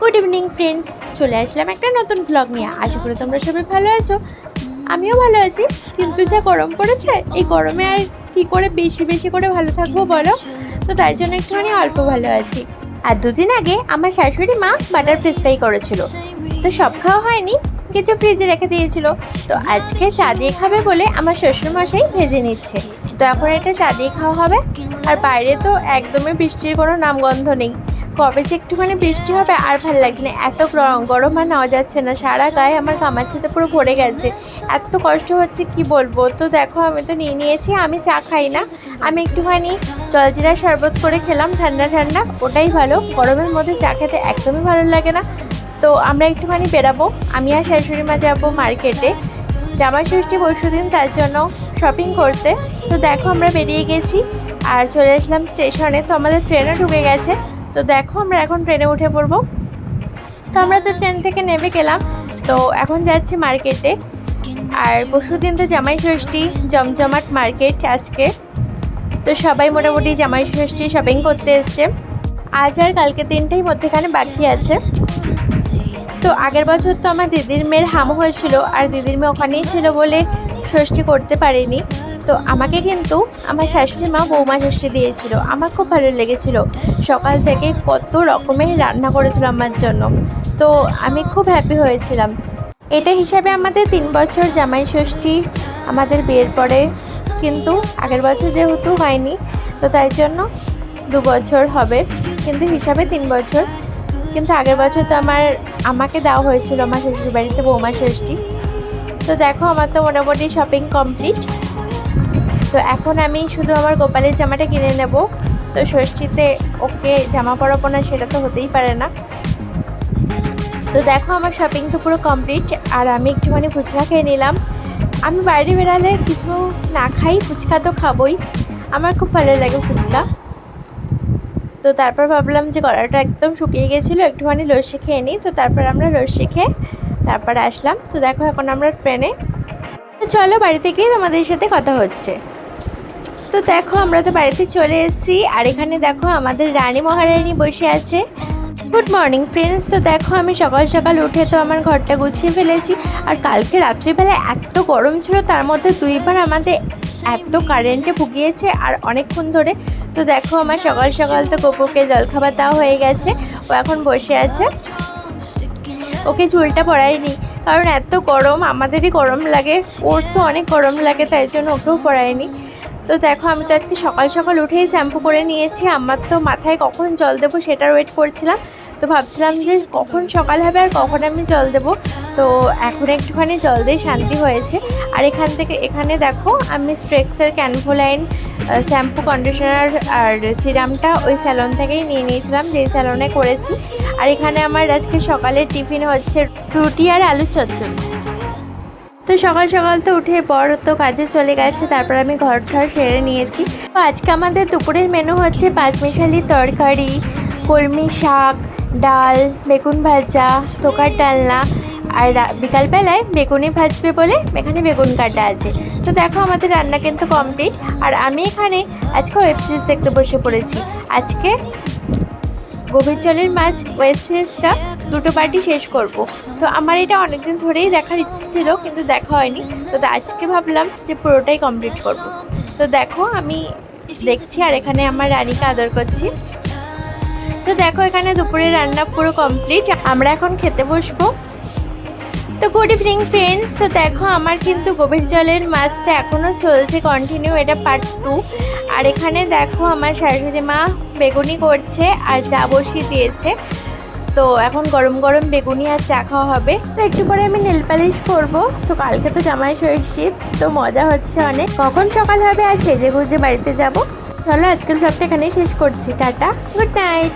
Good evening friends চলে আসলাম একটা নতুন ব্লগ নিয়ে। আশা করি তোমরা সবাই ভালো আছো। আমিও ভালো আছি, কিন্তু যা গরম পড়েছে, এই গরমে আর কি করে বেশি বেশি করে ভালো থাকব বলো? তো তাই জন্য একটুখানি অল্প ভালো আছি। আর দুদিন আগে আমার শাশুড়ি মা বাটার ফিশ ফ্রাই করেছিল। তো সব খাওয়া হয়নি, কিছু ফ্রিজে রেখে দিয়েছিল। তো আজকে চা দিয়ে খাবে বলে আমার শ্বশুরমশাই ভেজে নিচ্ছে। তো এখন এটা চা দিয়ে খাওয়া হবে। আর বাইরে তো একদমই বৃষ্টির কোনো নামগন্ধ নেই। কবে যে একটুখানি বৃষ্টি হবে আর ভালো লাগছে না। এত গরম গরম আর নেওয়া যাচ্ছে না। সারা গায়ে আমার কামাচ্ছিতে পুরো ভরে গেছে। এত কষ্ট হচ্ছে কি বলব? তো দেখো, আমি তো নিয়ে নিয়েছি, আমি চা খাই না। আমি একটুখানি জলজিরা শরবত করে খেলাম, ঠান্ডা ঠান্ডা। ওটাই ভালো। গরমের মধ্যে চা খেতে একদমই ভালো লাগে না। তো আমরা একটুখানি বেরাবো আমি আর শাশুড়ি মা যাব মার্কেটে। জামা ষষ্ঠী পরশু দিন তার জন্য শপিং করতে। তো দেখো আমরা বেরিয়ে গেছি আর চলে আসলাম স্টেশনে তো আমাদের ট্রেনও ঢুকে গেছে। তো দেখো আমরা এখন ট্রেনে উঠে পড়ব। তো আমরা তো ট্রেন থেকে নেমে গেলাম। তো এখন যাচ্ছি মার্কেটে আর পরশু দিন তো জামাই ষষ্ঠী, জমজমাট মার্কেট আজকে। তো সবাই মোটামুটি জামাই ষষ্ঠী শপিং করতে এসছে। আজ আর কালকে তিনটেই মধ্যেখানে বাকি আছে। তো আগের বছর তো আমার দিদির মেয়ের হামু হয়েছিল। আর দিদির মেয়ে ওখানেই ছিল বলে ষষ্ঠী করতে পারিনি। তো আমাকে কিন্তু আমার শাশুড়ি মা বৌমা ষষ্ঠী দিয়েছিল। আমার খুব ভালো লেগেছিল। সকাল থেকে কত রকমের রান্না করেছিল আমার জন্য। তো আমি খুব হ্যাপি হয়েছিলাম। এটা হিসাবে আমাদের তিন বছর জামাই ষষ্ঠী আমাদের বিয়ের পরে কিন্তু আগের বছর যেহেতু হয়নি, তো তাই জন্য দু বছর হবে। কিন্তু হিসাবে তিন বছর। কিন্তু আগের বছর তো আমার আমাকে দেওয়া হয়েছিল আমার শ্বশুর বাড়িতে বৌমা ষষ্ঠী। তো দেখো, আমার তো মোটামুটি শপিং কমপ্লিট তো এখন আমি শুধু আমার গোপালের জামাটা কিনে নেব। তো ষষ্ঠীতে ওকে জামা পরাবো না, সেটা তো হতেই পারে না। তো দেখো, আমার শপিং তো পুরো কমপ্লিট আর আমি একটুখানি ফুচকা খেয়ে নিলাম। আমি বাইরে বেরালে কিছু না খাই, ফুচকা তো খাবোই। আমার খুব ভালো লাগে ফুচকা। তো তারপর ভাবলাম যে গলাটা একদম শুকিয়ে গেছিল, একটুখানি লস্যি খেয়ে নিই। তো তারপর আমরা লস্যি খেয়ে তারপরে আসলাম। তো দেখো এখন আমরা ট্রেনে চলো বাড়িতে গিয়ে তোমাদের সাথে কথা হচ্ছে। তো দেখো আমরা তো বাড়িতে চলে এসেছি। আর এখানে দেখো আমাদের রানী মহারানী বসে আছে। গুড মর্নিং ফ্রেন্ডস তো দেখো আমি সকাল সকাল উঠে তো আমার ঘরটা গুছিয়ে ফেলেছি। আর কালকে রাত্রিবেলা এত গরম ছিল, তার মধ্যে দুইবার আমাদের এত কারেন্টে ভুগিয়েছে। আর অনেকক্ষণ ধরে তো দেখো আমার সকাল সকাল তো গোপুকে জলখাবার দেওয়া হয়ে গেছে। ও এখন বসে আছে। ওকে চুলটা পরাইনি। কারণ এত গরম, আমাদেরই গরম লাগে। ওর তো অনেক গরম লাগে, তাই জন্য ওকেও পরাইনি। তো দেখো, আমি তো আজকে সকাল সকাল উঠেই শ্যাম্পু করে নিয়েছি। আমার তো মাথায় কখন জল দেবো সেটার ওয়েট করছিলাম। তো ভাবছিলাম যে কখন সকাল হবে আর কখন আমি জল দেব। তো এখন একটুখানি জল দিয়ে শান্তি হয়েছে। আর এখান থেকে, এখানে দেখো, আমি স্ট্রেক্সের ক্যানভোলাইন শ্যাম্পু কন্ডিশনার আর সিরামটা ওই স্যালন থেকেই নিয়ে নিয়েছিলাম, যেই স্যালনে করেছি। আর এখানে আমার আজকে সকালের টিফিন হচ্ছে রুটি আর আলু চচ্চড়ি। তো সকাল সকাল তো উঠে পর তো কাজে চলে গেছে, তারপর আমি ঘর ঠর সেরে নিয়েছি। তো আজকে আমাদের দুপুরের মেনু হচ্ছে পাঁচমিশালি তরকারি, কলমি শাক ডাল, বেগুন ভাজা ধোকার ডালনা আর বিকালবেলায় বেগুনি ভাজবে বলে এখানে বেগুন কাটা আছে। তো দেখো আমাদের রান্না কিন্তু কমপ্লিট আর আমি এখানে আজকে ওয়েব সিরিজ দেখতে বসে পড়েছি। আজকে গভীর জলের মাছ ওয়েব সিরিজটা দুটো পার্টি শেষ করব। তো আমার এটা অনেকদিন ধরেই দেখার ইচ্ছে ছিল, কিন্তু দেখা হয়নি। তো আজকে ভাবলাম যে পুরোটাই কমপ্লিট করব। তো দেখো আমি দেখছি আর এখানে আমার রানীকে আদর করছি। তো দেখো, এখানে দুপুরে রান্না পুরো কমপ্লিট আমরা এখন খেতে বসবো। তো গুড ইভিনিং ফ্রেন্ডস তো দেখো, আমার কিন্তু গভীর জলের মাছটা এখনও চলছে কন্টিনিউ এটা পার্ট টু আর এখানে দেখো, আমার শাশুড়ি মা বেগুনি করছে আর চা বসিয়ে দিয়েছে। তো এখন গরম গরম বেগুনি আর চা খাওয়া হবে। তো একটু পরে আমি নেল পালিশ করব। তো কালকে তো জামাই ষষ্ঠী তো মজা হচ্ছে অনেক। কখন সকাল হবে আর সেজে গুজে বাড়িতে যাব? চলো, আজকের ব্লগটা এখানেই শেষ করছি। Tata good night